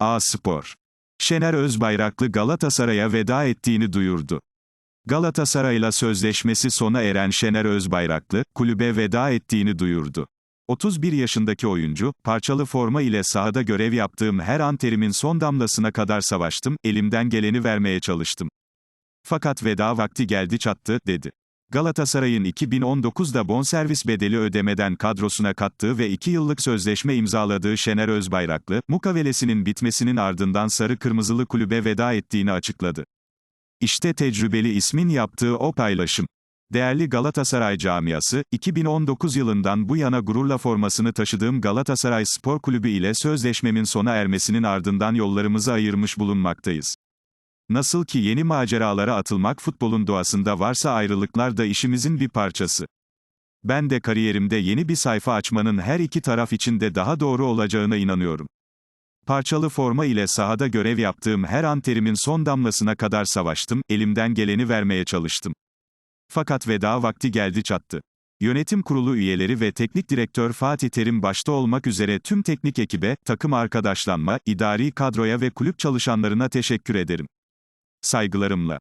A Spor. Şener Özbayraklı Galatasaray'a veda ettiğini duyurdu. Galatasaray'la sözleşmesi sona eren Şener Özbayraklı, kulübe veda ettiğini duyurdu. 31 yaşındaki oyuncu, parçalı forma ile sahada görev yaptığım her an terimin son damlasına kadar savaştım, elimden geleni vermeye çalıştım. Fakat veda vakti geldi çattı, dedi. Galatasaray'ın 2019'da bonservis bedeli ödemeden kadrosuna kattığı ve 2 yıllık sözleşme imzaladığı Şener Özbayraklı, mukavelesinin bitmesinin ardından sarı kırmızılı kulübe veda ettiğini açıkladı. İşte tecrübeli ismin yaptığı o paylaşım. Değerli Galatasaray camiası, 2019 yılından bu yana gururla formasını taşıdığım Galatasaray Spor Kulübü ile sözleşmemin sona ermesinin ardından yollarımızı ayırmış bulunmaktayız. Nasıl ki yeni maceralara atılmak futbolun doğasında varsa ayrılıklar da işimizin bir parçası. Ben de kariyerimde yeni bir sayfa açmanın her iki taraf için de daha doğru olacağına inanıyorum. Parçalı forma ile sahada görev yaptığım her an terimin son damlasına kadar savaştım, elimden geleni vermeye çalıştım. Fakat veda vakti geldi çattı. Yönetim kurulu üyeleri ve teknik direktör Fatih Terim başta olmak üzere tüm teknik ekibe, takım arkadaşlanma, idari kadroya ve kulüp çalışanlarına teşekkür ederim. Saygılarımla.